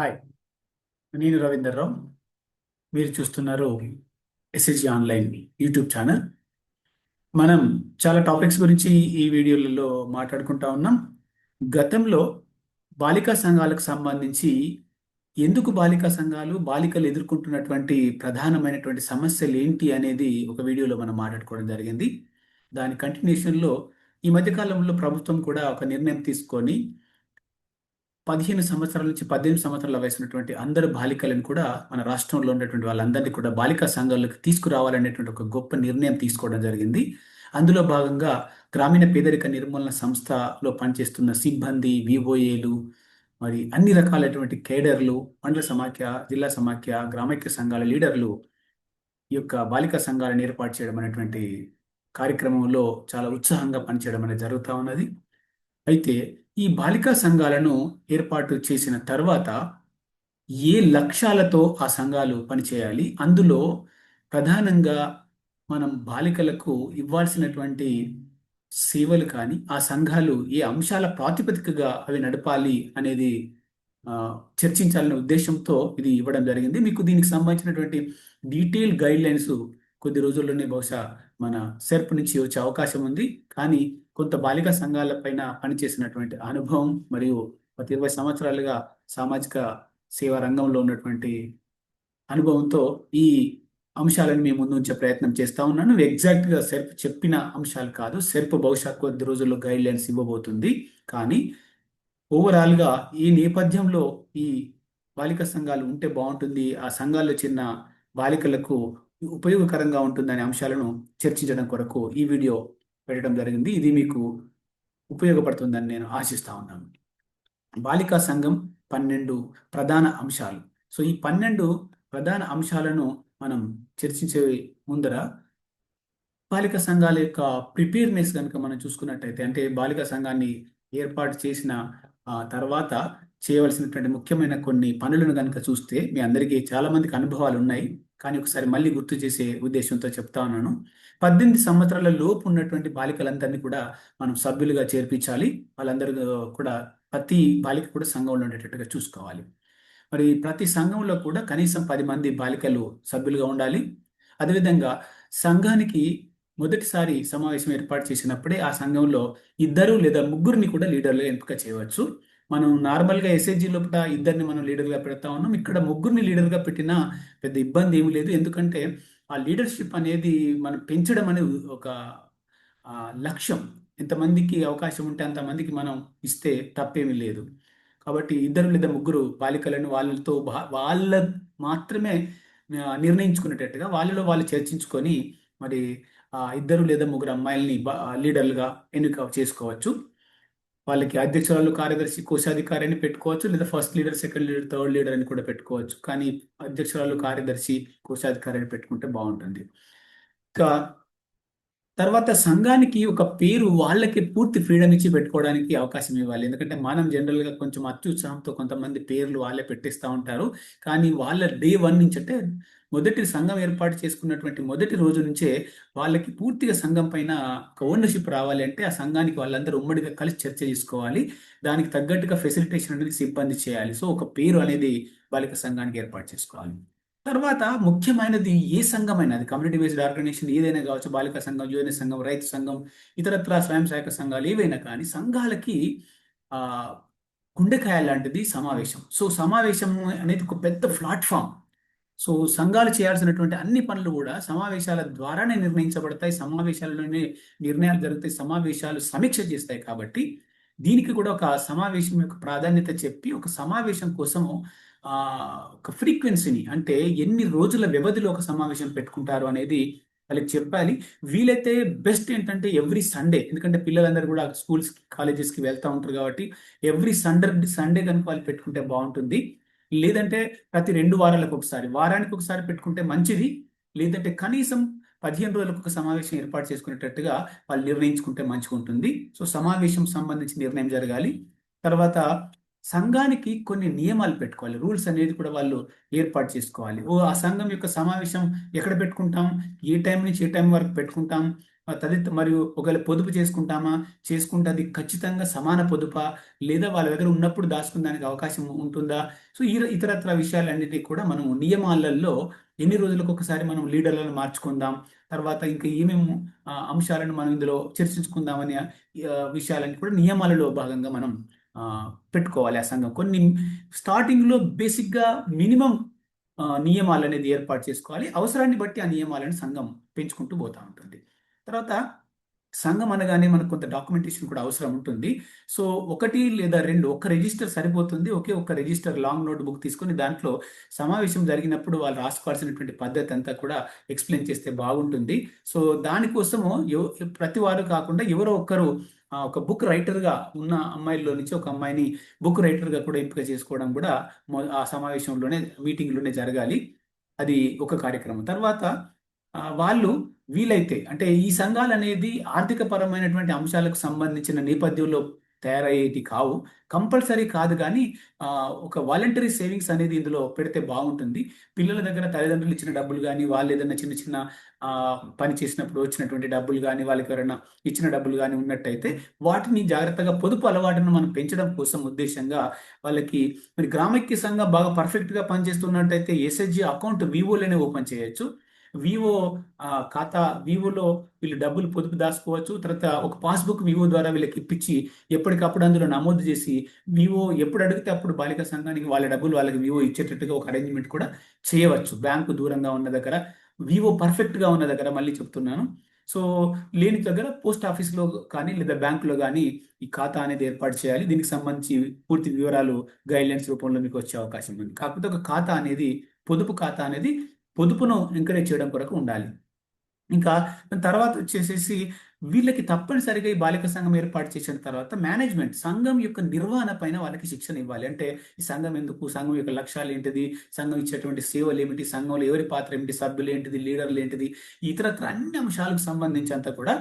Hi నేను రవీందర్ రావు. మీరు చూస్తున్నారు ఎస్ఎస్జి ఆన్లైన్ యూట్యూబ్ ఛానల్ మనం చాలా టాపిక్స్ గురించి ఈ వీడియోలలో మాట్లాడుకుంటా ఉన్నాం. గతంలో బాలికా సంఘాలకు సంబంధించి ఎందుకు బాలికా సంఘాలు బాలికలు ఎదుర్కొంటున్నటువంటి ప్రధానమైనటువంటి సమస్యలు ఏంటి అనేది ఒక వీడియోలో మనం మాట్లాడుకోవడం జరిగింది. దాని కంటిన్యూషన్లో ఈ మధ్యకాలంలో ప్రభుత్వం కూడా ఒక నిర్ణయం తీసుకొని పదిహేను సంవత్సరాల నుంచి పద్దెనిమిది సంవత్సరాల వయసు ఉన్నటువంటి అందరు బాలికలను కూడా మన రాష్ట్రంలో ఉన్నటువంటి వాళ్ళందరినీ కూడా బాలికా సంఘాలకు తీసుకురావాలనేటువంటి ఒక గొప్ప నిర్ణయం తీసుకోవడం జరిగింది. అందులో భాగంగా గ్రామీణ పేదరిక నిర్మూలన సంస్థలో పనిచేస్తున్న సిబ్బంది విఓఏలు మరి అన్ని రకాలైనటువంటి కేడర్లు మండల సమాఖ్య జిల్లా సమాఖ్య గ్రామైక్య సంఘాల లీడర్లు ఈ యొక్క బాలికా సంఘాలను ఏర్పాటు చేయడం అనేటువంటి కార్యక్రమంలో చాలా ఉత్సాహంగా పనిచేయడం అనేది జరుగుతూ ఉన్నది. అయితే ఈ బాలికా సంఘాలను ఏర్పాటు చేసిన తర్వాత ఏ లక్ష్యాలతో ఆ సంఘాలు పనిచేయాలి? అందులో ప్రధానంగా మనం బాలికలకు ఇవ్వాల్సినటువంటి సేవలు కానీ ఆ సంఘాలు ఏ అంశాల ప్రాతిపదికగా అవి నడపాలి అనేది చర్చించాలనే ఉద్దేశంతో ఇది ఇవ్వడం జరిగింది. మీకు దీనికి సంబంధించినటువంటి డీటెయిల్ గైడ్ లైన్స్ కొద్ది రోజుల్లోనే బహుశా మన సెర్ప్ నుంచి వచ్చే అవకాశం ఉంది. కానీ కొంత బాలిక సంఘాల పైన పనిచేసినటువంటి అనుభవం మరియు గత ఇరవై సంవత్సరాలుగా సామాజిక సేవా రంగంలో ఉన్నటువంటి అనుభవంతో ఈ అంశాలను మేము ముందు ఉంచే ప్రయత్నం చేస్తా ఉన్నాను. ఎగ్జాక్ట్గా సెర్ప్ చెప్పిన అంశాలు కాదు. సెర్ప్ బహుశా కొద్ది రోజుల్లో గైడ్ లైన్స్ ఇవ్వబోతుంది. కానీ ఓవరాల్గా ఈ నేపథ్యంలో ఈ బాలిక సంఘాలు ఉంటే బాగుంటుంది. ఆ సంఘాల్లో చిన్న బాలికలకు ఉపయోగకరంగా ఉంటుందనే అంశాలను చర్చించడం కొరకు ఈ వీడియో పెట్టడం జరిగింది. ఇది మీకు ఉపయోగపడుతుందని నేను ఆశిస్తా ఉన్నాను. బాలికా సంఘం పన్నెండు ప్రధాన అంశాలు. సో ఈ పన్నెండు ప్రధాన అంశాలను మనం చర్చించే ముందర బాలిక సంఘాల యొక్క ప్రిపేర్నెస్ కనుక మనం చూసుకున్నట్టయితే అంటే బాలిక సంఘాన్ని ఏర్పాటు చేసిన తర్వాత చేయవలసినటువంటి ముఖ్యమైన కొన్ని పనులను కనుక చూస్తే మీ అందరికీ చాలా మందికి అనుభవాలు ఉన్నాయి. కానీ ఒకసారి మళ్ళీ గుర్తు చేసే ఉద్దేశంతో చెప్తా ఉన్నాను. పద్దెనిమిది సంవత్సరాల లోపు ఉన్నటువంటి బాలికలందరినీ కూడా మనం సభ్యులుగా చేర్పించాలి. వాళ్ళందరూ కూడా ప్రతి బాలిక కూడా సంఘంలో ఉండేటట్టుగా చూసుకోవాలి. మరి ప్రతి సంఘంలో కూడా కనీసం పది మంది బాలికలు సభ్యులుగా ఉండాలి. అదేవిధంగా సంఘానికి మొదటిసారి సమావేశం ఏర్పాటు చేసినప్పుడే ఆ సంఘంలో ఇద్దరు లేదా ముగ్గురిని కూడా లీడర్లుగా ఎంపిక చేయవచ్చు. మనం నార్మల్గా ఎస్ఏజీ లోపల ఇద్దరిని మనం లీడర్గా పెడతా ఉన్నాం. ఇక్కడ ముగ్గురిని లీడర్గా పెట్టినా పెద్ద ఇబ్బంది ఏమి లేదు. ఎందుకంటే ఆ లీడర్షిప్ అనేది మనం పెంచడం అనేది ఒక లక్ష్యం. ఎంతమందికి అవకాశం ఉంటే అంతమందికి మనం ఇస్తే తప్పేమీ లేదు. కాబట్టి ఇద్దరు లేదా ముగ్గురు బాలికలను వాళ్ళతో వాళ్ళ మాత్రమే నిర్ణయించుకునేటట్టుగా వాళ్ళలో వాళ్ళు చర్చించుకొని మరి ఇద్దరు లేదా ముగ్గురు అమ్మాయిల్ని లీడర్లుగా ఎన్నిక చేసుకోవచ్చు. వాళ్ళకి అధ్యక్షురాలు కార్యదర్శి కోశాధికారి అని పెట్టుకోవచ్చు లేదా first leader second leader third leader అని కూడా పెట్టుకోవచ్చు. కానీ అధ్యక్షురాలు కార్యదర్శి కోశాధికారి అని పెట్టుకుంటే బాగుంటుంది. ఇంకా తర్వాత సంఘానికి ఒక పేరు వాళ్ళకి పూర్తి ఫ్రీడమ్ ఇచ్చి పెట్టుకోవడానికి అవకాశం ఇవ్వాలి. ఎందుకంటే మనం జనరల్గా కొంచెం అత్యుత్సాహంతో కొంతమంది పేర్లు వాళ్ళే పెట్టిస్తూ ఉంటారు. కానీ వాళ్ళ డే వన్ నుంచి అంటే మొదటి సంఘం ఏర్పాటు చేసుకున్నటువంటి మొదటి రోజు నుంచే వాళ్ళకి పూర్తిగా సంఘం పైన ఒక ఓనర్షిప్ రావాలి అంటే ఆ సంఘానికి వాళ్ళందరూ ఉమ్మడిగా కలిసి చర్చ చేసుకోవాలి. దానికి తగ్గట్టుగా ఫెసిలిటేషన్ అనేది సిబ్బంది చేయాలి. సో ఒక పేరు అనేది బాలిక సంఘానికి ఏర్పాటు చేసుకోవాలి. తర్వాత ముఖ్యమైనది ఏ సంఘమైనా అది కమ్యూనిటీ బేస్డ్ ఆర్గనైజేషన్ ఏదైనా కావచ్చు బాలిక సంఘం యువన సంఘం రైతు సంఘం ఇతరత్ర స్వయం సహాయక సంఘాలు ఏవైనా కానీ సంఘాలకి ఆ గుండెకాయ లాంటిది సమావేశం. సో సమావేశం అనేది ఒక పెద్ద ప్లాట్ఫామ్ సో సంఘాలు చేయాల్సినటువంటి అన్ని పనులు కూడా సమావేశాల ద్వారానే నిర్ణయించబడతాయి సమావేశాలలోనే నిర్ణయాలు జరుగుతాయి సమావేశాలు సమీక్ష చేస్తాయి కాబట్టి దీనికి కూడా ఒక సమావేశం యొక్క ప్రాధాన్యత చెప్పి ఒక సమావేశం కోసము ఒక ఫ్రీక్వెన్సీని అంటే ఎన్ని రోజుల వ్యవధిలో ఒక సమావేశం పెట్టుకుంటారు అనేది వాళ్ళకి చెప్పాలి. వీలైతే బెస్ట్ ఏంటంటే ఎవ్రీ సండే ఎందుకంటే పిల్లలందరూ కూడా స్కూల్స్ కాలేజెస్కి వెళ్తూ ఉంటారు కాబట్టి ఎవ్రీ సండే సండే కనుక వాళ్ళు పెట్టుకుంటే బాగుంటుంది. లేదంటే ప్రతి రెండు వారాలకు ఒకసారి వారానికి ఒకసారి పెట్టుకుంటే మంచిది. లేదంటే కనీసం పదిహేను రోజులకు ఒక సమావేశం ఏర్పాటు చేసుకునేటట్టుగా వాళ్ళు నిర్ణయించుకుంటే మంచిగా ఉంటుంది సో సమావేశం సంబంధించి నిర్ణయం జరగాలి. తర్వాత సంఘానికి కొన్ని నియమాలు పెట్టుకోవాలి. రూల్స్ అనేది కూడా వాళ్ళు ఏర్పాటు చేసుకోవాలి. ఓ ఆ సంఘం యొక్క సమావేశం ఎక్కడ పెట్టుకుంటాం? ఏ టైం నుంచి ఏ టైం వరకు పెట్టుకుంటాం? తదిత మరియు ఒకవేళ పొదుపు చేసుకుంటామా? చేసుకుంటే అది ఖచ్చితంగా సమాన పొదుపా? లేదా వాళ్ళ దగ్గర ఉన్నప్పుడు దాచుకునేదానికి అవకాశం ఉంటుందా? సో ఈ ఇతరత్ర విషయాలన్నిటికీ కూడా మనం నియమాలలో ఎన్ని రోజులకు ఒకసారి మనం లీడర్లను మార్చుకుందాం? తర్వాత ఇంకా ఏమేమి అంశాలను మనం ఇందులో చర్చించుకుందామనే ఆ, విషయాలన్నీ కూడా నియమాలలో భాగంగా మనం పెట్టుకోవాలి ఆ సంఘం. కొన్ని స్టార్టింగ్లో బేసిక్గా మినిమం నియమాలు అనేది ఏర్పాటు చేసుకోవాలి. అవసరాన్ని బట్టి ఆ నియమాలను సంఘం పెంచుకుంటూ పోతూ ఉంటుంది. తర్వాత సంఘం అనగానే మనకు కొంత డాక్యుమెంటేషన్ కూడా అవసరం ఉంటుంది. సో ఒకటి లేదా రెండు ఒక రిజిస్టర్ సరిపోతుంది. ఒకే ఒక రిజిస్టర్ లాంగ్ నోట్ బుక్ తీసుకొని దాంట్లో సమావేశం జరిగినప్పుడు వాళ్ళు రాసుకోవాల్సినటువంటి పద్ధతి అంతా కూడా ఎక్స్ప్లెయిన్ చేస్తే బాగుంటుంది. సో దానికోసము ప్రతి వారు కాకుండా ఎవరో ఒకరు ఒక బుక్ రైటర్గా ఉన్న అమ్మాయిల్లో నుంచి ఒక అమ్మాయిని బుక్ రైటర్గా కూడా ఎంపిక చేసుకోవడం కూడా ఆ సమావేశంలోనే మీటింగ్లోనే జరగాలి. అది ఒక కార్యక్రమం. తర్వాత వాళ్ళు వీలైతే అంటే ఈ సంఘాలు అనేది ఆర్థిక పరమైనటువంటి అంశాలకు సంబంధించిన నేపథ్యంలో తయారయ్యేటి కావు. కంపల్సరీ కాదు కానీ ఒక వాలంటరీ సేవింగ్స్ అనేది ఇందులో పెడితే బాగుంటుంది. పిల్లల దగ్గర తల్లిదండ్రులు ఇచ్చిన డబ్బులు కానీ వాళ్ళు ఏదైనా చిన్న చిన్న పని చేసినప్పుడు వచ్చినటువంటి డబ్బులు కానీ వాళ్ళకి ఎవరైనా ఇచ్చిన డబ్బులు కానీ ఉన్నట్టయితే వాటిని జాగ్రత్తగా పొదుపు అలవాటును మనం పెంచడం కోసం ఉద్దేశంగా వాళ్ళకి మరి గ్రామక్య సంఘం బాగా పర్ఫెక్ట్గా పనిచేస్తున్నట్టయితే ఎస్హెచ్జి అకౌంట్ వివోలోనే ఓపెన్ చేయొచ్చు. వివో ఖాతా వివోలో వీళ్ళు డబ్బులు పొదుపు దాచుకోవచ్చు. తర్వాత ఒక పాస్బుక్ వివో ద్వారా వీళ్ళకి ఇప్పించి ఎప్పటికప్పుడు అందులో నమోదు చేసి వివో ఎప్పుడు అడిగితే అప్పుడు బాలిక సంఘానికి వాళ్ళ డబ్బులు వాళ్ళకి వివో ఇచ్చేటట్టుగా ఒక అరేంజ్మెంట్ కూడా చేయవచ్చు. బ్యాంకు దూరంగా ఉన్న దగ్గర వివో పర్ఫెక్ట్గా ఉన్న దగ్గర మళ్ళీ చెప్తున్నాను. సో లేని దగ్గర పోస్ట్ ఆఫీస్లో కానీ లేదా బ్యాంకులో కానీ ఈ ఖాతా అనేది ఏర్పాటు చేయాలి. దీనికి సంబంధించి పూర్తి వివరాలు గైడ్లైన్స్ రూపంలో మీకు వచ్చే అవకాశం ఉంది. కాకపోతే ఒక ఖాతా అనేది పొదుపు ఖాతా అనేది పొదుపును ఎంకరేజ్ చేయడం కొరకు ఉండాలి. ఇంకా తర్వాత వచ్చేసేసి వీళ్ళకి తప్పనిసరిగా ఈ బాలిక సంఘం ఏర్పాటు చేసిన తర్వాత మేనేజ్మెంట్ సంఘం యొక్క నిర్వహణ పైన వాళ్ళకి శిక్షణ ఇవ్వాలి. అంటే ఈ సంఘం ఎందుకు? సంఘం యొక్క లక్ష్యాలు ఏంటిది? సంఘం ఇచ్చేటువంటి సేవలు ఏమిటి? సంఘంలో ఎవరి పాత్ర ఏమిటి? సభ్యులు ఏంటిది? లీడర్లు ఏంటిది? ఇతరత్ర అన్ని అంశాలకు సంబంధించినంత కూడా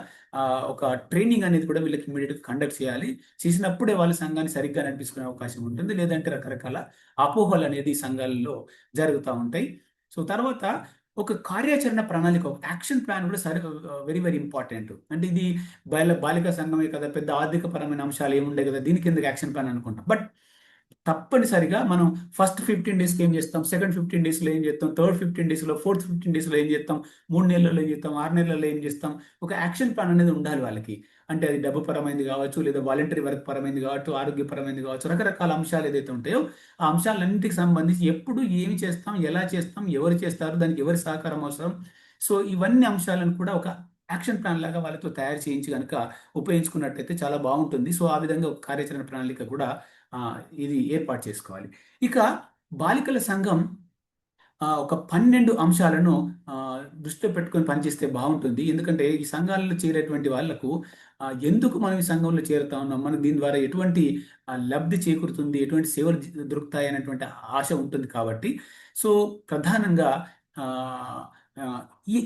ఒక ట్రైనింగ్ అనేది కూడా వీళ్ళకి ఇమీడియట్గా కండక్ట్ చేయాలి. చేసినప్పుడే వాళ్ళు సంఘాన్ని సరిగ్గా నడిపించుకునే అవకాశం ఉంటుంది. లేదంటే రకరకాల అపోహలు అనేది ఈ సంఘాలలో జరుగుతూ ఉంటాయి. సో తర్వాత ఒక కార్యాచరణ ప్రణాళిక ఒక యాక్షన్ ప్లాన్ కూడా సరి వెరీ వెరీ ఇంపార్టెంట్ అంటే ఇది బాల బాలిక సంఘమే కదా పెద్ద ఆర్థిక పరమైన అంశాలు ఏముండే కదా దీని కింద యాక్షన్ ప్లాన్ అనుకుంటాం? బట్ తప్పనిసరిగా మనం ఫస్ట్ ఫిఫ్టీన్ డేస్కి ఏం చేస్తాం? సెకండ్ ఫిఫ్టీన్ డేస్లో ఏం చేస్తాం? థర్డ్ ఫిఫ్టీన్ డేస్లో ఫోర్త్ ఫిఫ్టీన్ డేస్లో ఏం చేస్తాం? మూడు నెలల్లో ఏం చేస్తాం? ఆరు నెలల్లో ఏం చేస్తాం? ఒక యాక్షన్ ప్లాన్ అనేది ఉండాలి వాళ్ళకి. అంటే అది డబ్బు పరమైంది కావచ్చు లేదా వాలంటరీ వర్క్ పరమైంది కావచ్చు ఆరోగ్యపరమైంది కావచ్చు రకరకాల అంశాలు ఏదైతే ఉంటాయో ఆ అంశాలన్నింటికి సంబంధించి ఎప్పుడు ఏమి చేస్తాం? ఎలా చేస్తాం? ఎవరు చేస్తారు? దానికి ఎవరి సహకారం అవసరం? సో ఇవన్నీ అంశాలను కూడా ఒక యాక్షన్ ప్లాన్ లాగా వాళ్ళతో తయారు చేయించి కనుక ఉపయోగించుకున్నట్టయితే చాలా బాగుంటుంది. సో ఆ విధంగా ఒక కార్యాచరణ ప్రణాళిక కూడా ఇది ఏర్పాటు చేసుకోవాలి. ఇక బాలికల సంఘం ఒక పన్నెండు అంశాలను దృష్టిలో పెట్టుకొని పనిచేస్తే బాగుంటుంది. ఎందుకంటే ఈ సంఘాలలో చేరేటువంటి వాళ్ళకు ఎందుకు మనం ఈ సంఘంలో చేరుతా ఉన్నాం? మనకు దీని ద్వారా ఎటువంటి లబ్ధి చేకూరుతుంది? ఎటువంటి సేవలు దొరుకుతాయి? అనేటువంటి ఆశ ఉంటుంది కాబట్టి. సో ప్రధానంగా ఈ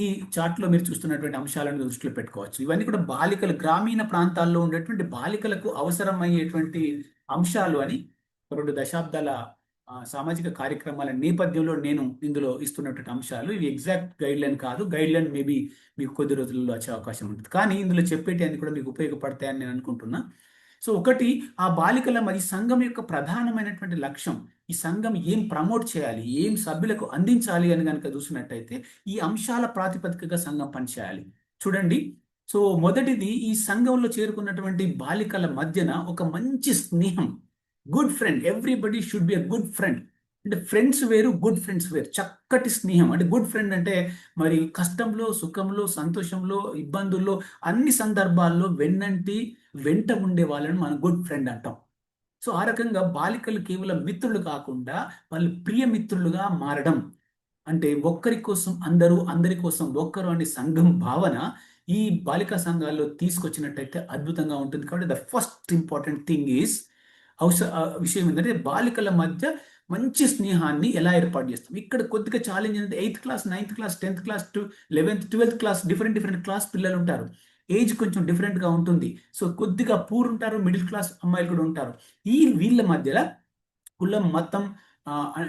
ఈ చార్ట్లో మీరు చూస్తున్నటువంటి అంశాలను దృష్టిలో పెట్టుకోవచ్చు. ఇవన్నీ కూడా బాలికలు గ్రామీణ ప్రాంతాల్లో ఉండేటువంటి బాలికలకు అవసరమయ్యేటువంటి అంశాలు అని రెండు దశాబ్దాల సామాజిక కార్యక్రమాల నేపథ్యంలో నేను ఇందులో ఇస్తున్నటువంటి అంశాలు. ఇవి ఎగ్జాక్ట్ గైడ్ లైన్ కాదు. గైడ్ లైన్ మేబీ మీకు కొద్ది రోజుల్లో వచ్చే అవకాశం ఉంటుంది. కానీ ఇందులో చెప్పేటి అన్ని కూడా మీకు ఉపయోగపడతాయని నేను అనుకుంటున్నా. సో ఒకటి ఆ బాలికల మరి సంఘం యొక్క ప్రధానమైనటువంటి లక్ష్యం ఈ సంఘం ఏం ప్రమోట్ చేయాలి? ఏం సభ్యులకు అందించాలి అని కనుక చూసినట్టయితే ఈ అంశాల ప్రాతిపదికగా సంఘం పనిచేయాలి. చూడండి. సో మొదటిది ఈ సంఘంలో చేరుకున్నటువంటి బాలికల మధ్యన ఒక మంచి స్నేహం. Good friend everybody should be a good friend అంటే ఫ్రెండ్స్ వేరు గుడ్ ఫ్రెండ్స్ వేరు. చక్కటి స్నేహం. అంటే గుడ్ ఫ్రెండ్ అంటే మరి కష్టంలో సుఖంలో సంతోషంలో ఇబ్బందుల్లో అన్ని సందర్భాల్లో వెన్నంటి వెంట ఉండే వాళ్ళని మనం గుడ్ ఫ్రెండ్ అంటాం. సో ఆ రకంగా బాలికలు కేవలం మిత్రులు కాకుండా వాళ్ళు ప్రియ మిత్రులుగా మారడం. అంటే ఒక్కరి కోసం అందరూ అందరి కోసం ఒక్కరు అనే సంఘం భావన ఈ బాలికా సంఘాల్లో తీసుకొచ్చినట్టయితే అద్భుతంగా ఉంటుంది. కాబట్టి the first important thing is అవసర విషయం ఏంటంటే బాలికల మధ్య మంచి స్నేహాన్ని ఎలా ఏర్పాటు చేస్తాం? ఇక్కడ కొద్దిగా ఛాలెంజ్ ఏంటంటే eighth class ninth class tenth class to eleventh twelfth class different different class పిల్లలు ఉంటారు. ఏజ్ కొంచెం డిఫరెంట్గా ఉంటుంది. సో కొద్దిగా పూర్ ఉంటారు మిడిల్ క్లాస్ అమ్మాయిలు కూడా ఉంటారు. ఈ వీళ్ళ మధ్యలో కులం మతం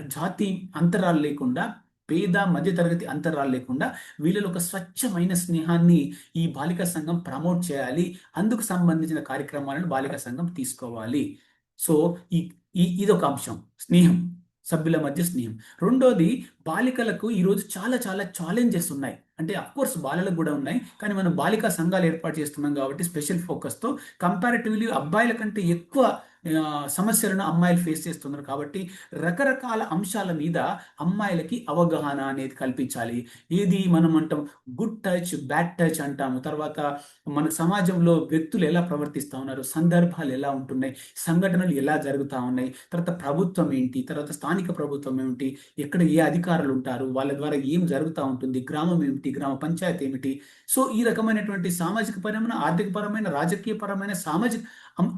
జాతి అంతరాలు లేకుండా పేద మధ్యతరగతి అంతరాలు లేకుండా వీళ్ళలో ఒక స్వచ్ఛమైన స్నేహాన్ని ఈ బాలికా సంఘం ప్రమోట్ చేయాలి. అందుకు సంబంధించిన కార్యక్రమాలను బాలికా సంఘం తీసుకోవాలి. సో ఈ ఈ ఒక అంశం. స్నేహం. సభ్యుల మధ్య స్నేహం. రెండోది బాలికలకు ఈరోజు చాలా చాలా ఛాలెంజెస్ ఉన్నాయి. అంటే కోర్స్ బాలలకు కూడా ఉన్నాయి. కానీ మనం బాలికా సంఘాలు ఏర్పాటు చేస్తున్నాం కాబట్టి స్పెషల్ ఫోకస్తో కంపారిటివ్లీ అబ్బాయిల కంటే ఎక్కువ సమస్యలను అమ్మాయిలు ఫేస్ చేస్తున్నారు కాబట్టి రకరకాల అంశాల మీద అమ్మాయిలకి అవగాహన అనేది కల్పించాలి. ఏది మనం అంటాం గుడ్ టచ్ బ్యాడ్ టచ్ అంటాము. తర్వాత మన సమాజంలో వ్యక్తులు ఎలా ప్రవర్తిస్తూ ఉన్నారు? సందర్భాలు ఎలా ఉంటున్నాయి? సంఘటనలు ఎలా జరుగుతూ ఉన్నాయి? తర్వాత ప్రభుత్వం ఏంటి? తర్వాత స్థానిక ప్రభుత్వం ఏమిటి? ఎక్కడ ఏ అధికారులు ఉంటారు? వాళ్ళ ద్వారా ఏం జరుగుతూ ఉంటుంది? గ్రామం ఏమిటి? గ్రామ పంచాయతీ ఏమిటి? సో ఈ రకమైనటువంటి సామాజిక పరమైన ఆర్థిక పరమైన రాజకీయ పరమైన సామాజిక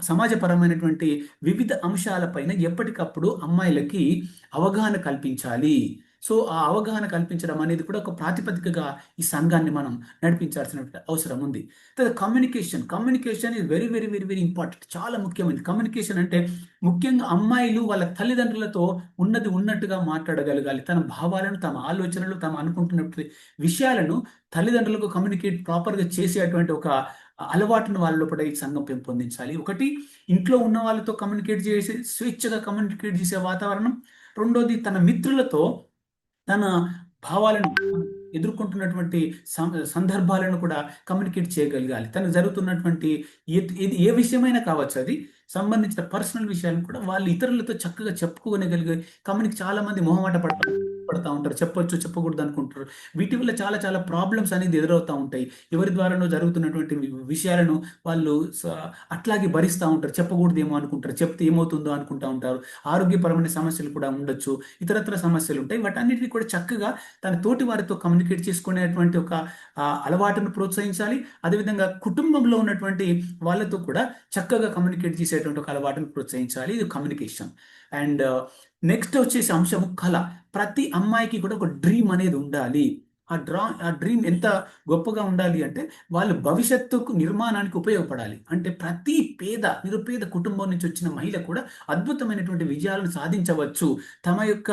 సమాజపరమైనటువంటి వివిధ అంశాలపైన ఎప్పటికప్పుడు అమ్మాయిలకి అవగాహన కల్పించాలి. సో ఆ అవగాహన కల్పించడం అనేది కూడా ఒక ప్రాతిపదికగా ఈ సంఘాన్ని మనం నడిపించాల్సిన అవసరం ఉంది. తర్వాత communication. Communication is very very very very important చాలా ముఖ్యమైనది. కమ్యూనికేషన్ అంటే ముఖ్యంగా అమ్మాయిలు వాళ్ళ తల్లిదండ్రులతో ఉన్నది ఉన్నట్టుగా మాట్లాడగలగాలి. తన భావాలను తమ ఆలోచనలు తమ అనుకుంటున్నటువంటి విషయాలను తల్లిదండ్రులకు కమ్యూనికేట్ ప్రాపర్గా చేసేటువంటి ఒక అలవాటును వాళ్ళలో కూడా ఈ సంఘం పెంపొందించాలి. ఒకటి ఇంట్లో ఉన్న వాళ్ళతో కమ్యూనికేట్ చేసే స్వేచ్ఛగా కమ్యూనికేట్ చేసే వాతావరణం. రెండోది తన మిత్రులతో తన భావాలను ఎదుర్కొంటున్నటువంటి సందర్భాలను కూడా కమ్యూనికేట్ చేయగలగాలి. తను జరుగుతున్నటువంటి ఏ ఏ విషయమైనా కావచ్చు అది సంబంధించిన పర్సనల్ విషయాలను కూడా వాళ్ళు ఇతరులతో చక్కగా చెప్పుకోగలిగే కమ్యూనికి చాలా మంది మొహమాట పడతారు. పడతా ఉంటారు చెప్పొచ్చు చెప్పకూడదు అనుకుంటారు. వీటి వల్ల చాలా చాలా ప్రాబ్లమ్స్ అనేది ఎదురవుతూ ఉంటాయి. ఎవరి ద్వారానో జరుగుతున్నటువంటి విషయాలను వాళ్ళు అట్లాగే భరిస్తూ ఉంటారు. చెప్పకూడదేమో అనుకుంటారు. చెప్తే ఏమవుతుందో అనుకుంటా ఉంటారు. ఆరోగ్యపరమైన సమస్యలు కూడా ఉండొచ్చు. ఇతరత్ర సమస్యలు ఉంటాయి. వాటన్నిటిని కూడా చక్కగా తన తోటి వారితో కమ్యూనికేట్ చేసుకునేటువంటి ఒక అలవాటును ప్రోత్సహించాలి. అదేవిధంగా కుటుంబంలో ఉన్నటువంటి వాళ్ళతో కూడా చక్కగా కమ్యూనికేట్ చేసేటువంటి ఒక అలవాటును ప్రోత్సహించాలి. ఇది కమ్యూనికేషన్ అండ్ నెక్స్ట్ uh, వచ్చేసి అంశము కళ. ప్రతి అమ్మాయికి కూడా ఒక డ్రీమ్ అనేది ఉండాలి. ఆ డ్రా ఆ డ్రీమ్ ఎంత గొప్పగా ఉండాలి అంటే వాళ్ళు భవిష్యత్తుకు నిర్మాణానికి ఉపయోగపడాలి. అంటే ప్రతి పేద నిరుపేద కుటుంబం నుంచి వచ్చిన మహిళ కూడా అద్భుతమైనటువంటి విజయాలను సాధించవచ్చు. తమ యొక్క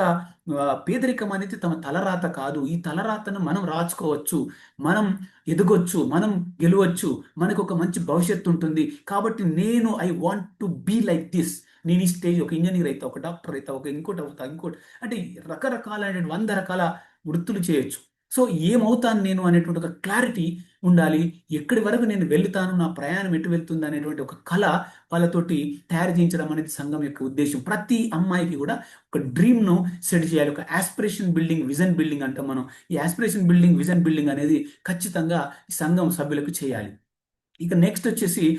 పేదరికం అనేది తమ తలరాత కాదు. ఈ తలరాతను మనం రాచుకోవచ్చు. మనం ఎదగొచ్చు. మనం గెలవచ్చు. మనకు ఒక మంచి భవిష్యత్తు ఉంటుంది. కాబట్టి నేను I want to be like this నేను ఈ స్టేజ్ ఒక ఇంజనీర్ అయితే ఒక డాక్టర్ అయితే ఒక ఇంకోటి అవుతా ఇంకోటి. అంటే రకరకాలైన వంద రకాల వృత్తులు చేయొచ్చు. సో ఏమవుతాను నేను అనేటువంటి ఒక క్లారిటీ ఉండాలి. ఎక్కడి వరకు నేను వెళ్తాను నా ప్రయాణం ఎటు వెళ్తుంది అనేటువంటి ఒక కళ వాళ్ళతోటి తయారు చేయించడం అనేది సంఘం యొక్క ఉద్దేశం. ప్రతి అమ్మాయికి కూడా ఒక డ్రీమ్ను సెట్ చేయాలి. ఒక యాస్పిరేషన్ బిల్డింగ్ విజన్ బిల్డింగ్ అంటాం మనం. ఈ యాస్పిరేషన్ బిల్డింగ్ విజన్ బిల్డింగ్ అనేది ఖచ్చితంగా సంఘం సభ్యులకు చేయాలి. ఇక నెక్స్ట్ వచ్చేసి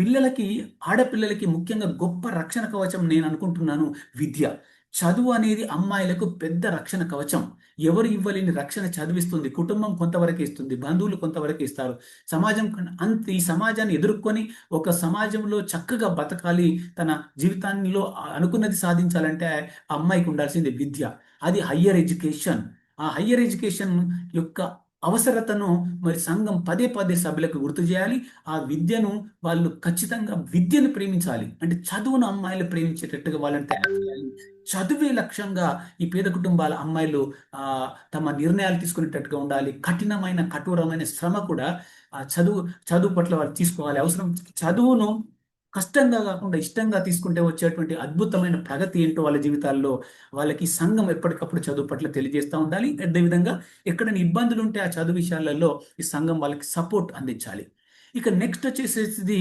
పిల్లలకి ఆడపిల్లలకి ముఖ్యంగా గొప్ప రక్షణ కవచం నేను అనుకుంటున్నాను విద్య. చదువు అనేది అమ్మాయిలకు పెద్ద రక్షణ కవచం. ఎవరు ఇవ్వలేని రక్షణ చదివిస్తుంది కుటుంబం కొంతవరకు ఇస్తుంది బంధువులు కొంతవరకు ఇస్తారు. సమాజం అంత ఈ సమాజాన్ని ఎదుర్కొని ఒక సమాజంలో చక్కగా బతకాలి తన జీవితాన్నిలో అనుకున్నది సాధించాలంటే ఆ అమ్మాయికి ఉండాల్సింది విద్య. అది హయ్యర్ ఎడ్యుకేషన్. ఆ హయ్యర్ ఎడ్యుకేషన్ యొక్క అవసరతను మరి సంఘం పదే పదే సభ్యులకు గుర్తు చేయాలి. ఆ విద్యను వాళ్ళు ఖచ్చితంగా విద్యను ప్రేమించాలి. అంటే చదువును అమ్మాయిలు ప్రేమించేటట్టుగా వాళ్ళని తయారు చేయాలి. చదువే లక్ష్యంగా ఈ పేద కుటుంబాల అమ్మాయిలు ఆ తమ నిర్ణయాలు తీసుకునేటట్టుగా ఉండాలి. కఠినమైన కఠోరమైన శ్రమ కూడా ఆ చదువు చదువు పట్ల వాళ్ళు తీసుకోవాలి. అవసరం చదువును కష్టంగా కాకుండా ఇష్టంగా తీసుకుంటే వచ్చేటువంటి అద్భుతమైన ప్రగతి ఏంటో వాళ్ళ జీవితాల్లో వాళ్ళకి సంఘం ఎప్పటికప్పుడు చదువు పట్ల తెలియజేస్తూ ఉండాలి. అదేవిధంగా ఎక్కడైనా ఇబ్బందులు ఉంటే ఆ చదువు విషయాలలో ఈ సంఘం వాళ్ళకి సపోర్ట్ అందించాలి. ఇక నెక్స్ట్ వచ్చేసేది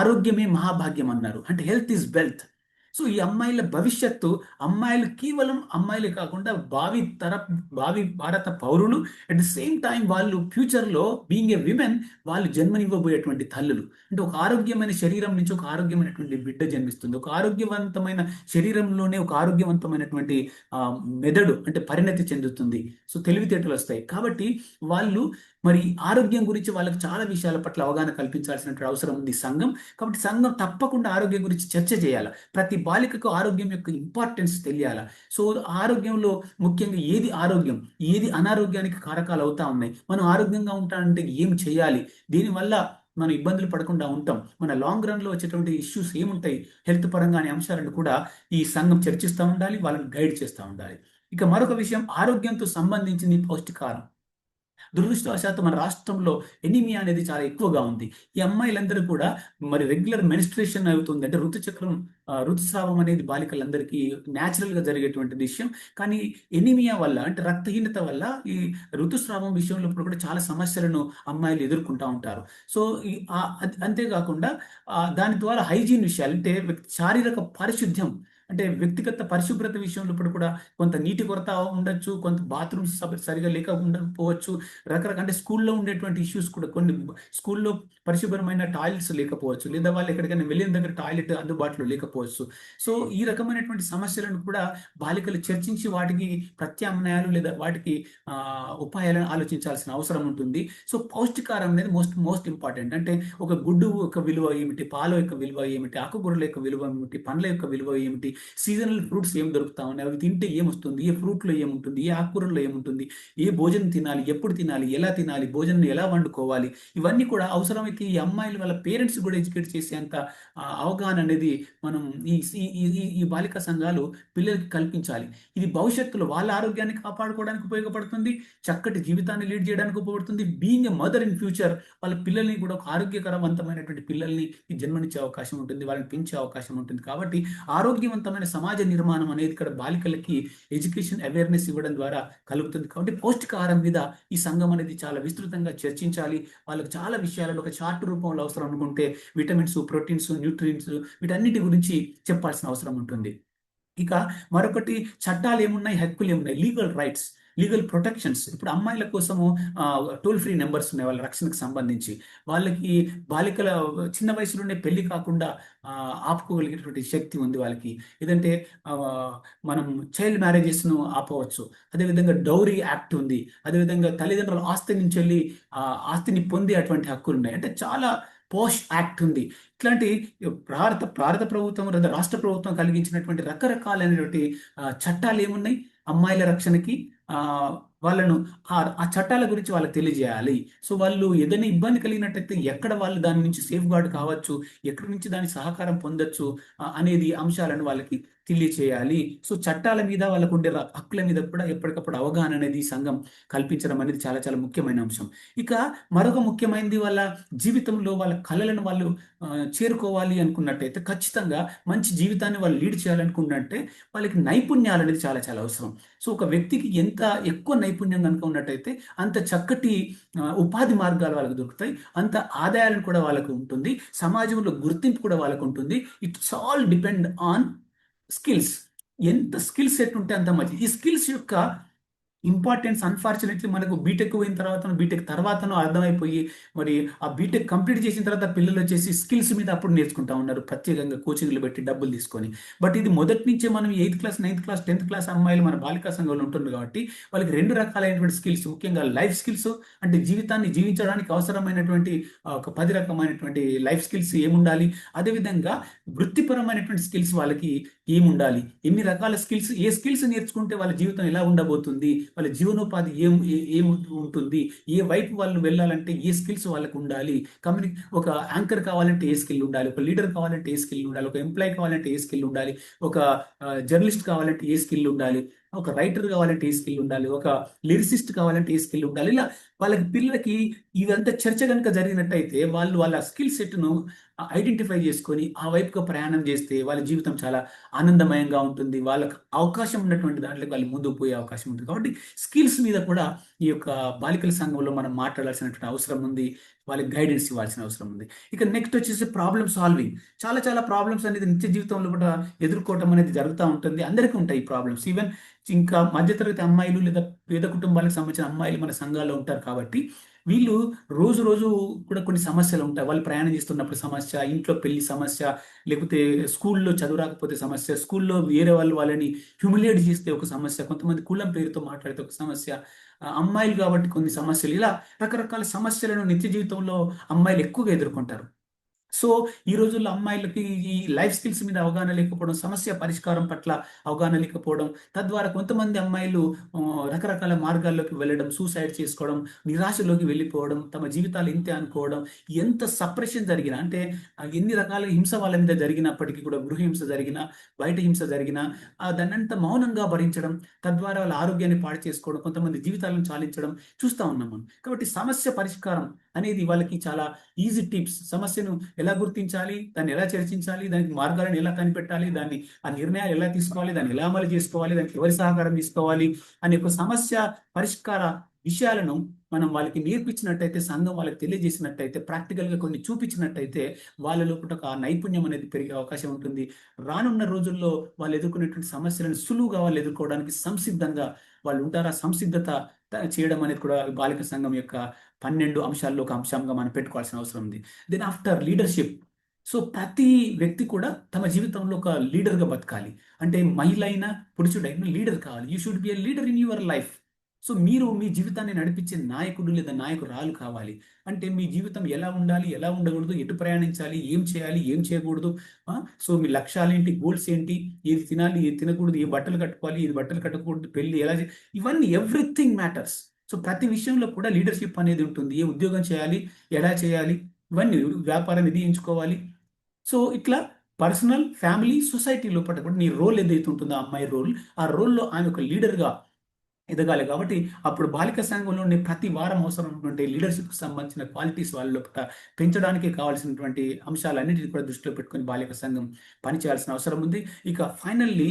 ఆరోగ్యమే మహాభాగ్యం అన్నారు. అంటే హెల్త్ ఈజ్ వెల్త్. సో ఈ అమ్మాయిల భవిష్యత్తు అమ్మాయిలు కేవలం అమ్మాయిలే కాకుండా భావి తర భావి భారత పౌరులు అట్ ద సేమ్ టైం వాళ్ళు ఫ్యూచర్లో బీయింగ్ ఏ విమెన్ వాళ్ళు జన్మనివ్వబోయేటువంటి తల్లులు. అంటే ఒక ఆరోగ్యమైన శరీరం నుంచి ఒక ఆరోగ్యమైనటువంటి బిడ్డ జన్మిస్తుంది. ఒక ఆరోగ్యవంతమైన శరీరంలోనే ఒక ఆరోగ్యవంతమైనటువంటి మెదడు అంటే పరిణతి చెందుతుంది. సో తెలివితేటలు వస్తాయి. కాబట్టి వాళ్ళు మరి ఆరోగ్యం గురించి వాళ్ళకి చాలా విషయాల పట్ల అవగాహన కల్పించాల్సినటువంటి అవసరం ఉంది సంఘం. కాబట్టి సంఘం తప్పకుండా ఆరోగ్యం గురించి చర్చ చేయాలి. ప్రతి బాలికకు ఆరోగ్యం యొక్క ఇంపార్టెన్స్ తెలియాలి. సో ఆరోగ్యంలో ముఖ్యంగా ఏది ఆరోగ్యం? ఏది అనారోగ్యానికి కారకాలు అవుతా ఉన్నాయి? మనం ఆరోగ్యంగా ఉంటానంటే ఏం చేయాలి? దీనివల్ల మనం ఇబ్బందులు పడకుండా ఉంటాం. మన లాంగ్ రన్లో వచ్చేటువంటి ఇష్యూస్ ఏముంటాయి? హెల్త్ పరంగా అనే అంశాలను కూడా ఈ సంఘం చర్చిస్తూ ఉండాలి వాళ్ళని గైడ్ చేస్తూ ఉండాలి. ఇక మరొక విషయం ఆరోగ్యంతో సంబంధించింది పౌష్టికారం దురదృష్టవశాత్తు మన రాష్ట్రంలో ఎనీమియా అనేది చాలా ఎక్కువగా ఉంది. ఈ అమ్మాయిలందరూ కూడా మరి రెగ్యులర్ మెనిస్ట్రేషన్ అవుతుంది. అంటే ఋతుచక్రం ఋతుస్రావం అనేది బాలికలందరికీ న్యాచురల్గా జరిగేటువంటి విషయం. కానీ ఎనీమియా వల్ల అంటే రక్తహీనత వల్ల ఈ ఋతుస్రావం విషయంలో ఇప్పుడు కూడా చాలా సమస్యలను అమ్మాయిలు ఎదుర్కొంటూ ఉంటారు. సో ఈ అంతేకాకుండా దాని ద్వారా హైజీన్ విషయాలు అంటే శారీరక పారిశుద్ధ్యం అంటే వ్యక్తిగత పరిశుభ్రత విషయంలో ఇప్పుడు కూడా కొంత నీటి కొరత ఉండొచ్చు కొంత బాత్రూమ్స్ సరిగా లేక ఉండకపోవచ్చు. రకరకాల అంటే స్కూల్లో ఉండేటువంటి ఇష్యూస్ కూడా కొన్ని స్కూల్లో పరిశుభ్రమైన టాయిలెట్స్ లేకపోవచ్చు లేదా వాళ్ళు ఎక్కడికైనా వెళ్ళిన దగ్గర టాయిలెట్ అందుబాటులో లేకపోవచ్చు. సో ఈ రకమైనటువంటి సమస్యలను కూడా బాలికలు చర్చించి వాటికి ప్రత్యామ్నాయాలు లేదా వాటికి ఉపాయాలను ఆలోచించాల్సిన అవసరం ఉంటుంది. సో పౌష్టికారం అనేది మోస్ట్ మోస్ట్ ఇంపార్టెంట్. అంటే ఒక గుడ్డు యొక్క విలువ ఏమిటి పాల యొక్క విలువ ఏమిటి ఆకుకూరల యొక్క విలువ ఏమిటి పండ్ల యొక్క విలువ ఏమిటి సీజనల్ ఫ్రూట్స్ ఏం దొరుకుతా ఉన్నాయి అవి తింటే ఏమొస్తుంది? ఏ ఫ్రూట్లో ఏముంటుంది? ఏ ఆకుకూరల్లో ఏముంటుంది? ఏ భోజనం తినాలి? ఎప్పుడు తినాలి? ఎలా తినాలి? భోజనం ఎలా వండుకోవాలి? ఇవన్నీ కూడా అవసరమైతే ఈ అమ్మాయిలు వాళ్ళ పేరెంట్స్ కూడా ఎడ్యుకేట్ చేసేంత అవగాహన అనేది మనం ఈ ఈ- ఈ బాలికా సంఘాలు పిల్లలకి కల్పించాలి. ఇది భవిష్యత్తులో వాళ్ళ ఆరోగ్యాన్ని కాపాడుకోవడానికి ఉపయోగపడుతుంది చక్కటి జీవితాన్ని లీడ్ చేయడానికి ఉపయోగపడుతుంది. Being a mother in future వాళ్ళ పిల్లల్ని కూడా ఒక ఆరోగ్యకరవంతమైనటువంటి పిల్లల్ని జన్మనిచ్చే అవకాశం ఉంటుంది వాళ్ళని పెంచే అవకాశం ఉంటుంది. కాబట్టి సమర్థవంతమైన సమాజ నిర్మాణం అనేది ఇక్కడ బాలికలకి ఎడ్యుకేషన్ అవేర్నెస్ ఇవ్వడం ద్వారా కలుగుతుంది. కాబట్టి పౌష్టికాహారం మీద ఈ సంఘం అనేది చాలా విస్తృతంగా చర్చించాలి. వాళ్ళకి చాలా విషయాలలో ఒక చార్ట్ రూపంలో అవసరం అనుకుంటే విటమిన్స్ ప్రోటీన్స్ న్యూట్రియంట్స్ వీటన్నిటి గురించి చెప్పాల్సిన అవసరం ఉంటుంది. ఇక మరొకటి చట్టాలు ఏమున్నాయి? హక్కులు ఏమున్నాయి? Legal rights. Legal protections. ఇప్పుడు అమ్మాయిల కోసము టోల్ ఫ్రీ నెంబర్స్ ఉన్నాయి వాళ్ళ రక్షణకు సంబంధించి. వాళ్ళకి బాలికల చిన్న వయసులోనే పెళ్ళి కాకుండా ఆపుకోగలిగేటువంటి శక్తి ఉంది వాళ్ళకి. ఏదంటే మనం చైల్డ్ మ్యారేజెస్ను ఆపవచ్చు. అదేవిధంగా డౌరీ యాక్ట్ ఉంది. అదేవిధంగా తల్లిదండ్రుల ఆస్తి నుంచి వెళ్ళి ఆ ఆస్తిని పొందే అటువంటి హక్కులు ఉన్నాయి. అంటే చాలా పోష్ యాక్ట్ ఉంది. ఇట్లాంటి భారత భారత ప్రభుత్వం లేదా రాష్ట్ర ప్రభుత్వం కలిగించినటువంటి రకరకాలైనటువంటి చట్టాలు ఏమున్నాయి? అమ్మాయిల రక్షణకి వాళ్ళను ఆ ఆ చట్టాల గురించి వాళ్ళకి తెలియజేయాలి. సో వాళ్ళు ఏదైనా ఇబ్బంది కలిగినట్టయితే ఎక్కడ వాళ్ళు దాని నుంచి సేఫ్ గార్డ్ కావచ్చు ఎక్కడి నుంచి దాని సహకారం పొందొచ్చు అనేది అంశాలను వాళ్ళకి తెలియచేయాలి. సో చట్టాల మీద వాళ్ళకు ఉండే హక్కుల మీద కూడా ఎప్పటికప్పుడు అవగాహన అనేది ఈ సంఘం కల్పించడం అనేది చాలా చాలా ముఖ్యమైన అంశం. ఇక మరొక ముఖ్యమైనది వాళ్ళ జీవితంలో వాళ్ళ కళలను వాళ్ళు చేరుకోవాలి అనుకున్నట్టయితే ఖచ్చితంగా మంచి జీవితాన్ని వాళ్ళు లీడ్ చేయాలనుకున్నట్టే వాళ్ళకి నైపుణ్యాలు అనేది చాలా చాలా అవసరం. సో ఒక వ్యక్తికి ఎంత ఎక్కువ నైపుణ్యం కనుక ఉన్నట్టయితే అంత చక్కటి ఉపాధి మార్గాలు వాళ్ళకి దొరుకుతాయి. అంత ఆదాయాలను కూడా వాళ్ళకు ఉంటుంది. సమాజంలో గుర్తింపు కూడా వాళ్ళకు ఉంటుంది. It's all depend on skills. ఎంత స్కిల్ సెట్ ఉంటే అంత మంచిది. ఈ స్కిల్స్ యొక్క ఇంపార్టెన్స్ అన్ఫార్చునేట్లీ మనకు బీటెక్ పోయిన తర్వాత బీటెక్ తర్వాతనో అర్థమైపోయి మరి ఆ బీటెక్ కంప్లీట్ చేసిన తర్వాత పిల్లలు వచ్చేసి స్కిల్స్ మీద అప్పుడు నేర్చుకుంటా ఉన్నారు. ప్రత్యేకంగా కోచింగ్లు పెట్టి డబ్బులు తీసుకొని. బట్ ఇది మొదటి నుంచే మనం eighth class ninth class tenth class అమ్మాయిలు మన బాలికా సంఘంలో ఉంటుంది కాబట్టి వాళ్ళకి రెండు రకాలైనటువంటి స్కిల్స్ ముఖ్యంగా లైఫ్ స్కిల్స్ అంటే జీవితాన్ని జీవించడానికి అవసరమైనటువంటి ఒక పది రకమైనటువంటి లైఫ్ స్కిల్స్ ఏముండాలి? అదేవిధంగా వృత్తిపరమైనటువంటి స్కిల్స్ వాళ్ళకి ఏముండాలి? ఎన్ని రకాల స్కిల్స్ ఏ స్కిల్స్ నేర్చుకుంటే వాళ్ళ జీవితం ఎలా ఉండబోతుంది? వాళ్ళ జీవనోపాధి ఏం ఏ- ఏం ఉంటుంది? ఏ వైపు వాళ్ళు వెళ్ళాలంటే ఏ స్కిల్స్ వాళ్ళకు ఉండాలి? కమ్యూని ఒక యాంకర్ కావాలంటే ఏ స్కిల్ ఉండాలి? ఒక లీడర్ కావాలంటే ఏ స్కిల్ ఉండాలి? ఒక ఎంప్లాయ్ కావాలంటే ఏ స్కిల్ ఉండాలి? ఒక జర్నలిస్ట్ కావాలంటే ఏ స్కిల్ ఉండాలి? ఒక రైటర్ కావాలంటే ఏ స్కిల్ ఉండాలి? ఒక లిరిసిస్ట్ కావాలంటే ఏ స్కిల్ ఉండాలి? ఇలా వాళ్ళకి పిల్లలకి ఇదంతా చర్చ కనుక జరిగినట్టయితే వాళ్ళు వాళ్ళ స్కిల్ సెట్ను ఐడెంటిఫై చేసుకొని ఆ వైపుగా ప్రయాణం చేస్తే వాళ్ళ జీవితం చాలా ఆనందమయంగా ఉంటుంది. వాళ్ళకి అవకాశం ఉన్నటువంటి దాంట్లో వాళ్ళు ముందుకు పోయే అవకాశం ఉంటుంది. కాబట్టి స్కిల్స్ మీద కూడా ఈ యొక్క బాలికల సంఘంలో మనం మాట్లాడాల్సినటువంటి అవసరం ఉంది. వాళ్ళకి గైడెన్స్ ఇవ్వాల్సిన అవసరం ఉంది. ఇక నెక్స్ట్ వచ్చేసి ప్రాబ్లమ్ సాల్వింగ్. చాలా చాలా ప్రాబ్లమ్స్ అనేది నిత్య జీవితంలో కూడా ఎదుర్కోవటం అనేది జరుగుతూ ఉంటుంది. అందరికీ ఉంటాయి ఈ ప్రాబ్లమ్స్. ఈవెన్ ఇంకా మధ్యతరగతి అమ్మాయిలు లేదా పేద కుటుంబాలకు సంబంధించిన అమ్మాయిలు మన సంఘాల్లో ఉంటారు కాబట్టి వీళ్ళు రోజు రోజు కూడా కొన్ని సమస్యలు ఉంటాయి. వాళ్ళు ప్రయాణం చేస్తున్నప్పుడు సమస్య ఇంట్లో పెళ్ళి సమస్య లేకపోతే స్కూల్లో చదువు రాకపోతే సమస్య స్కూల్లో వేరే వాళ్ళు వాళ్ళని హ్యూమిలేట్ చేస్తే ఒక సమస్య కొంతమంది కులం పేరుతో మాట్లాడితే ఒక సమస్య అమ్మాయిలు కాబట్టి కొన్ని సమస్యలు ఇలా రకరకాల సమస్యలను నిత్య జీవితంలో అమ్మాయిలు ఎక్కువగా ఎదుర్కొంటారు. సో ఈ రోజుల్లో అమ్మాయిలకి ఈ లైఫ్ స్కిల్స్ మీద అవగాహన లేకపోవడం సమస్య పరిష్కారం పట్ల అవగాహన లేకపోవడం తద్వారా కొంతమంది అమ్మాయిలు రకరకాల మార్గాల్లోకి వెళ్ళడం సూసైడ్ చేసుకోవడం నిరాశలోకి వెళ్ళిపోవడం తమ జీవితాలు ఇంతే అనుకోవడం ఎంత సప్రెషన్ జరిగినా అంటే ఎన్ని రకాల హింస వాళ్ళ మీద జరిగినప్పటికీ కూడా గృహ హింస జరిగినా బయట హింస జరిగినా దాన్నంత మౌనంగా భరించడం తద్వారా వాళ్ళ ఆరోగ్యాన్ని పాడు చేసుకోవడం కొంతమంది జీవితాలను చాలించడం చూస్తూ ఉన్నాం మనం. కాబట్టి సమస్య పరిష్కారం అనేది వాళ్ళకి చాలా ఈజీ టిప్స్ సమస్యను ఎలా గుర్తించాలి? దాన్ని ఎలా చర్చించాలి? దానికి మార్గాలను ఎలా కనిపెట్టాలి? దాన్ని ఆ నిర్ణయాలు ఎలా తీసుకోవాలి? దాన్ని ఎలా అమలు చేసుకోవాలి? దానికి ఎవరి సహకారం తీసుకోవాలి? అనే ఒక సమస్య పరిష్కార విషయాలను మనం వాళ్ళకి నేర్పించినట్టయితే సంఘం వాళ్ళకి తెలియజేసినట్టయితే ప్రాక్టికల్గా కొన్ని చూపించినట్టయితే వాళ్ళ లోపల ఒక నైపుణ్యం అనేది పెరిగే అవకాశం ఉంటుంది. రానున్న రోజుల్లో వాళ్ళు ఎదుర్కొనేటువంటి సమస్యలను సులువుగా వాళ్ళు ఎదుర్కోవడానికి సంసిద్ధంగా వాళ్ళు ఉంటారా. సంసిద్ధత చేయడం అనేది కూడా బాలిక సంఘం యొక్క పన్నెండు అంశాల్లో ఒక అంశంగా మనం పెట్టుకోవాల్సిన అవసరం ఉంది. దెన్ ఆఫ్టర్ లీడర్షిప్ సో ప్రతి వ్యక్తి కూడా తమ జీవితంలో ఒక లీడర్గా బతకాలి. అంటే మహిళ అయినా పురుషుడైనా లీడర్ కావాలి. You should be a leader in your life so మీరు మీ జీవితాన్ని నడిపించే నాయకుడు లేదా నాయకురాలు కావాలి. అంటే మీ జీవితం ఎలా ఉండాలి ఎలా ఉండకూడదు ఎటు ప్రయాణించాలి ఏం చేయాలి ఏం చేయకూడదు సో మీ లక్ష్యాలు ఏంటి గోల్స్ ఏంటి ఏది తినాలి ఏది తినకూడదు ఏ బట్టలు కట్టుకోవాలి ఏది బట్టలు కట్టకూడదు పెళ్ళి ఎలా ఇవన్నీ ఎవ్రీథింగ్ మ్యాటర్స్ సో ప్రతి విషయంలో కూడా లీడర్షిప్ అనేది ఉంటుంది. ఏ ఉద్యోగం చేయాలి ఎలా చేయాలి ఇవన్నీ వ్యాపారం ఇది ఎంచుకోవాలి సో ఇట్లా పర్సనల్ ఫ్యామిలీ సొసైటీ లోపల కూడా నీ రోల్ ఏదైతే ఉంటుందో ఆ అమ్మాయి రోల్ ఆ రోల్లో ఆమె ఒక లీడర్గా ఎదగాలి. కాబట్టి అప్పుడు బాలిక ఉండే ప్రతి వారం అవసరమైనటువంటి లీడర్షిప్కి సంబంధించిన క్వాలిటీస్ వాళ్ళ లోపల పెంచడానికి కావాల్సినటువంటి అంశాలన్నింటినీ కూడా దృష్టిలో పెట్టుకుని బాలిక సంఘం పనిచేయాల్సిన అవసరం ఉంది. ఇక ఫైనల్లీ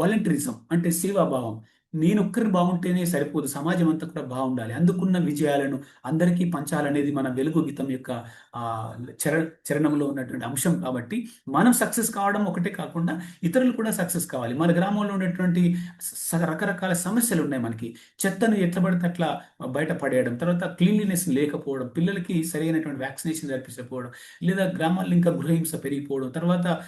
వాలంటరిజం అంటే సేవాభావం. నేను ఒక్కరిని బాగుంటేనే సరిపోదు. సమాజం అంతా కూడా బాగుండాలి. అందుకున్న విజయాలను అందరికీ పంచాలనేది మన వెలుగు గీతం యొక్క ఆ చర చరణంలో ఉన్నటువంటి అంశం కాబట్టి మనం సక్సెస్ కావడం ఒకటే కాకుండా ఇతరులు కూడా సక్సెస్ కావాలి. మన గ్రామంలో ఉన్నటువంటి స- రకరకాల సమస్యలు ఉన్నాయి మనకి. చెత్తను ఎట్లా పడితే అట్లా బయట పడేయడం తర్వాత క్లీన్లీనెస్ లేకపోవడం పిల్లలకి సరైనటువంటి వ్యాక్సినేషన్ జరిపించకపోవడం లేదా గ్రామాల్లో ఇంకా గృహహింస పెరిగిపోవడం తర్వాత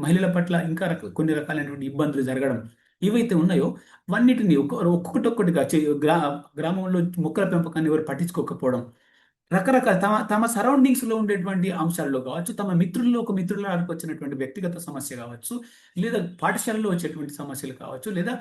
మహిళల పట్ల ఇంకా కొన్ని రకాలైనటువంటి ఇబ్బందులు జరగడం ఏవైతే ఉన్నాయో అన్నిటిని ఒక్కొక్కటి ఒక్కటిగా చే- గ్రా గ్రామంలో మొక్కల పెంపకాన్ని ఎవరు పట్టించుకోకపోవడం రకరకాల తమ తమ సరౌండింగ్స్లో ఉండేటువంటి అంశాల్లో కావచ్చు తమ మిత్రుల్లో ఒక మిత్రులకు వచ్చినటువంటి వ్యక్తిగత సమస్య కావచ్చు లేదా పాఠశాలలో వచ్చేటువంటి సమస్యలు కావచ్చు లేదా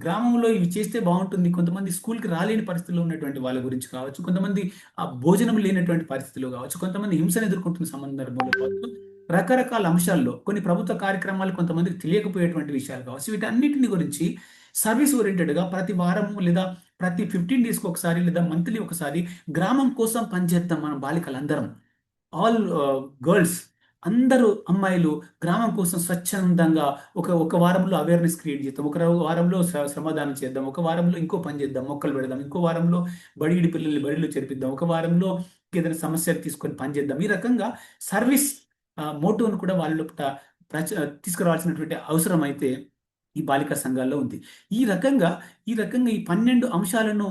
గ్రామంలో ఇవి చేస్తే బాగుంటుంది కొంతమంది స్కూల్కి రాలేని పరిస్థితుల్లో ఉన్నటువంటి వాళ్ళ గురించి కావచ్చు కొంతమంది ఆ భోజనం లేనటువంటి పరిస్థితులు కావచ్చు కొంతమంది హింసను ఎదుర్కొంటున్న సందర్భంలో కావచ్చు రకరకాల అంశాల్లో కొన్ని ప్రభుత్వ కార్యక్రమాలు కొంతమందికి తెలియకపోయేటువంటి విషయాలు కావచ్చు. వీటన్నిటిని గురించి సర్వీస్ ఓరియంటెడ్గా ప్రతి వారము లేదా ప్రతి ఫిఫ్టీన్ డేస్కి ఒకసారి లేదా మంత్లీ ఒకసారి గ్రామం కోసం పనిచేద్దాం మన బాలికలందరం. ఆల్ గర్ల్స్ అందరూ అమ్మాయిలు గ్రామం కోసం స్వచ్ఛందంగా ఒక ఒక వారంలో అవేర్నెస్ క్రియేట్ చేద్దాం ఒక వారంలో శ్రమదానం చేద్దాం. ఒక వారంలో ఇంకో పని చేద్దాం. మొక్కలు పెడదాం. ఇంకో వారంలో బడిగిడి పిల్లల్ని బడిలో చేర్పిద్దాం. ఒక వారంలో ఏదైనా సమస్యలు తీసుకొని పని చేద్దాం. ఈ రకంగా సర్వీస్ మోటోను కూడా వాళ్ళ లోపల ప్రచ తీసుకురావాల్సినటువంటి అవసరం అయితే ఈ బాలికా సంఘాల్లో ఉంది. ఈ రకంగా ఈ రకంగా ఈ పన్నెండు అంశాలను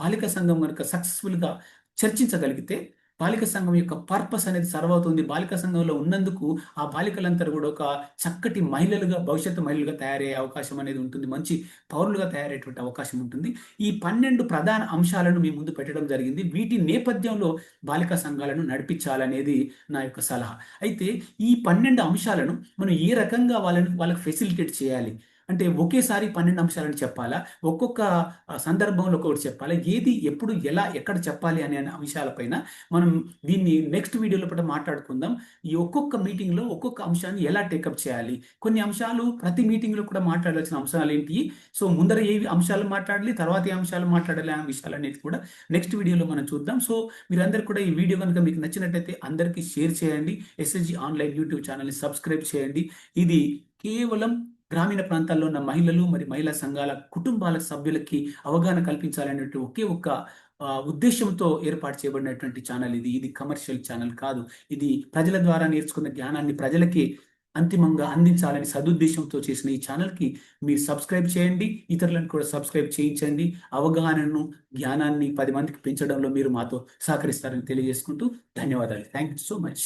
బాలికా సంఘం కనుక సక్సెస్ఫుల్గా చర్చించగలిగితే బాలిక సంఘం యొక్క పర్పస్ అనేది సర్వ్ అవుతుంది. బాలిక సంఘంలో ఉన్నందుకు ఆ బాలికలంతా కూడా ఒక చక్కటి మహిళలుగా భవిష్యత్తు మహిళలుగా తయారయ్యే అవకాశం అనేది ఉంటుంది. మంచి పౌరులుగా తయారయ్యేటువంటి అవకాశం ఉంటుంది. ఈ పన్నెండు ప్రధాన అంశాలను మీ ముందు పెట్టడం జరిగింది. వీటి నేపథ్యంలో బాలికా సంఘాలను నడిపించాలనేది నా యొక్క సలహా. అయితే ఈ పన్నెండు అంశాలను మనం ఏ రకంగా వాళ్ళని వాళ్ళకి ఫెసిలిటేట్ చేయాలి? అంటే ఒకేసారి పన్నెండు అంశాలను చెప్పాలా? ఒక్కొక్క సందర్భంలో ఒక్కొక్కటి చెప్పాలా? ఏది ఎప్పుడు ఎలా ఎక్కడ చెప్పాలి అనే అంశాలపైన మనం దీన్ని నెక్స్ట్ వీడియోలో కూడా మాట్లాడుకుందాం. ఈ ఒక్కొక్క మీటింగ్లో ఒక్కొక్క అంశాన్ని ఎలా టేకప్ చేయాలి? కొన్ని అంశాలు ప్రతి మీటింగ్లో కూడా మాట్లాడాల్సిన అంశాలు ఏంటి? సో ముందర ఏ అంశాలు మాట్లాడాలి? తర్వాత ఏ అంశాలు మాట్లాడాలి అనే విషయాలనేది కూడా నెక్స్ట్ వీడియోలో మనం చూద్దాం. సో మీరందరూ కూడా ఈ వీడియో కనుక మీకు నచ్చినట్టయితే అందరికీ షేర్ చేయండి. ఎస్ఎస్జి ఆన్లైన్ యూట్యూబ్ ఛానల్ని సబ్స్క్రైబ్ చేయండి. ఇది కేవలం గ్రామీణ ప్రాంతాల్లో ఉన్న మహిళలు మరి మహిళా సంఘాల కుటుంబాల సభ్యులకి అవగాహన కల్పించాలనేటువంటి ఒకే ఒక్క ఉద్దేశంతో ఏర్పాటు చేయబడినటువంటి ఛానల్ ఇది. ఇది కమర్షియల్ ఛానల్ కాదు. ఇది ప్రజల ద్వారా నేర్చుకున్న జ్ఞానాన్ని ప్రజలకి అంతిమంగా అందించాలని సదుద్దేశంతో చేసిన ఈ ఛానల్కి మీరు సబ్స్క్రైబ్ చేయండి. ఇతరులను కూడా సబ్స్క్రైబ్ చేయించండి. అవగాహనను జ్ఞానాన్ని పది మందికి పెంచడంలో మీరు మాతో సహకరిస్తారని తెలియజేసుకుంటూ ధన్యవాదాలు. Thank you so much.